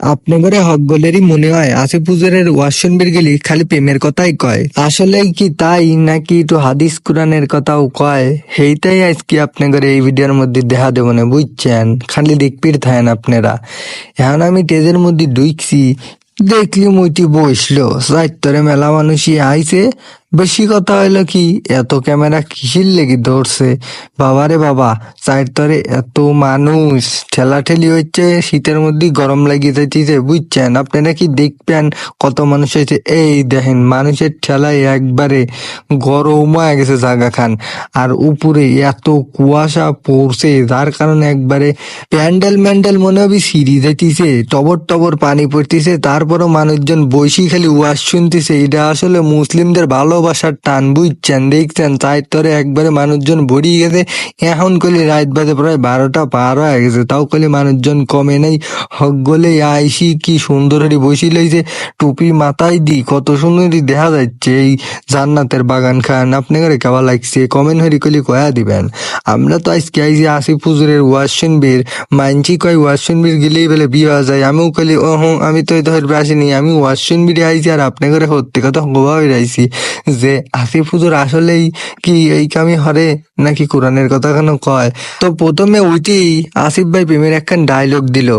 আপনাদের হকগলেরই মনে হয় আসিফ হুজুরের ওয়াশনবির গেলি খালি প্রেমের কথাই কয়। আসলে কি তাই নাকি একটু হাদিস কোরআনের কথাও কয়? সেইটাই আজকে আপনাদের এই ভিডিওর মধ্যে দেখা দেব না, বুঝছেন? খালি দেখপির থাকেন আপনারা। এখন আমি টেজের মধ্যে ঢুকছি, দেখলি মুইটি বসল। সাইতরে মেলা মানুষই আইছে বেশি কথা হইল কি, এত ক্যামেরা কিসির লেগে ধরছে? বাবারে বাবা সাইতরে এত মানুষ, ঠেলাঠেলি হচ্ছে, শীতের মধ্যে গরম লাগিয়ে যাইতেছে বুঝছেন? আপনারা কি দেখবেন কত মানুষ হয়েছে? এই দেখেন, মানুষের ঠেলায় একবারে গরম হয়ে গেছে জাগা খান। আর উপরে এত কুয়াশা পড়ছে, যার কারণে একবারে প্যান্ডেল ম্যান্ডেল মনে হবে সিঁড়ি যাইতেছে টবর টবর পানি পড়তেছে, তারপরও মানুষজন বসি খালি ওয়াজ শুনতেছে। এটা আসলে মুসলিমদের ভালোবাসার টান, বুঝছেন? দেখছেন? তাই তরে একবারে মানুষজন ভরিয়ে গেছে। এখন কলি রাত বাজে প্রায় বারোটা পার হয়ে গেছে। তাও কলি মানুষজন কমে নাই। হক গলে আইসি কি সুন্দর হরি বসি লইছে। টুপি মাথায় দি, কত সুন্দরই দেখা যাচ্ছে। এই জান্নাতের বাগান খান। আপনাদের কেমন লাগছে? কমেন্ট হরি কলি কয়া দিবেন। আমরা তো আজকে আইসি আসিফ হুজুরের ওয়াজ শুনবির মানছি কয় ওয়াজ বীর গেলেই বলে বিয়ে হয়ে যায়। আমিও কলি ও আমি তো ধরবে আসিনি। আমি ওয়াজ শুনবিরে আইছি আর আপনাদের সত্যি কথা গোবা হয়ে যে আসিফ হুজুর আসলেই কি এই কামি হরে নাকি কোরআনের কথা কেন কয়? তো প্রথমে ওইটি আসিফ ভাই প্রেমের একখান ডায়লগ দিল।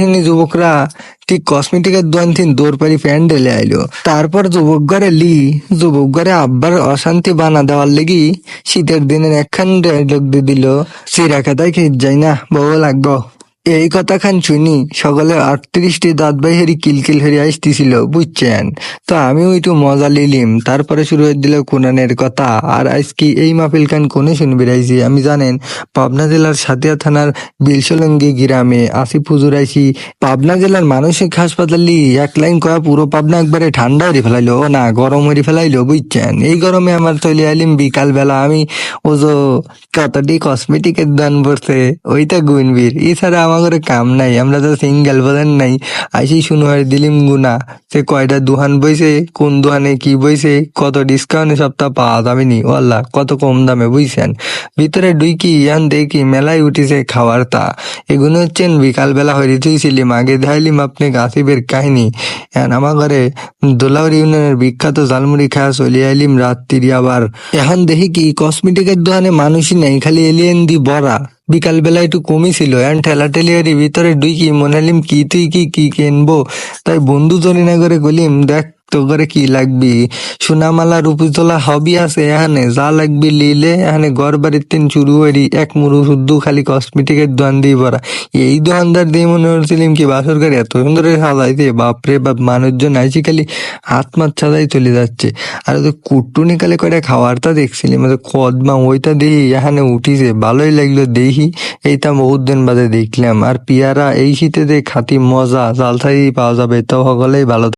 শুনি যুবকরা ঠিক কসমেটিকের দোকান থেকে পারি প্যান্ডেলে আইলো। তারপর যুবক ঘরে লি যুবক ঘরে আব্বার অশান্তি বানা দেওয়ার লেগি শীতের দিনের একখান ডায়লগ দিয়ে দিল। সিরা খাতায় খেয়ে যাই না বউ লাগবো। এই কথা খান শুনি, সকলে আটত্রিশটি দাঁত ভাই হেরি কিলকিল হেরি আসতেছিল, বুঝছেন? তো আমিও একটু মজা লিলিম তারপরে শুরু হয়ে দিল কোরআনের কথা। আর আজকে এই মাহফিল খান কোনে শুনবি রাইছি আমি জানেন, পাবনা জেলার সাতিয়া থানার বিলসলঙ্গি গ্রামে আসিফ হুজুর আইছি পাবনা জেলার মানসিক হাসপাতালি এক লাইন কয়া পুরো পাবনা একবারে ঠান্ডা হয়ে ফেলাইলো, ও না, গরম হয়ে ফেলাইলো, বুঝছেন? এই গরমে আমার তৈলি আইলিম বিকাল বেলা, আমি ও যে কতটি কসমেটিকের দান পড়ছে, ওইটা গুনবির। এছাড়া আমাদের কাম নাই, আমরা তো সিঙ্গেল বোঝেন নাই। আইসি শুনো আর দিলিম গুনা, সে কয়টা দোকান বইছে, কোন দোকানে কি বইছে, কত ডিসকাউন্টে সপ্তাহ পাওয়া যাবে নি? ও আল্লাহ কত কম দামে বুঝছেন ভিতরে ডুইকি ইয়ান দেখি মেলায় উঠিছে খাওয়ার তা। এগুলো হচ্ছেন বিকাল বেলা হয়ে তুইছিলিম আগে দেখাইলিম আপনি গাছিবের কাহিনী। এখন আমার ঘরে দোলাউর ইউনিয়নের বিখ্যাত ঝালমুড়ি খাওয়া চলে আইলিম রাত্রি আবার। এখন দেখি কি কসমেটিকের দোকানে মানুষই নেই, খালি এলিয়েন দি বড়া। বিকাল বেলা একটু কমই ছিল এখন ঠেলা ঠেলিয়ারি ভিতরে ডুইকি মনে হলিম, কি তুই কি কি কিনবো? তাই বন্ধু জরিনা করে গলিম, দেখ তো করে কি লাগবি? সোনামালা রূপতলা হবি আছে এখানে। যা লাগবি লিলে এখানে ঘর বাড়ির তিন শুরু হরি এক মুরু শুদ্ধ খালি কসমেটিকের দোকান দিয়ে ভরা। এই দোকানদার দিয়ে মনে হচ্ছিলাম কি বাসর গাড়ি এত সুন্দর সাজাইতে বাপরে বাপ, মানুষজন আইসি খালি হাত মাত ছাদাই চলে যাচ্ছে। আর তো কুটুনি কালে করে খাওয়ারটা দেখছিলাম। কদমা, ওইটা দেখি এখানে উঠিছে। ভালোই লাগল দেখি। এইটা বহুত দিন বাদে দেখলাম। আর পিয়ারা, এই শীতে দেখ খাতি মজা, জালসাই পাওয়া যাবে, তো সকলেই ভালো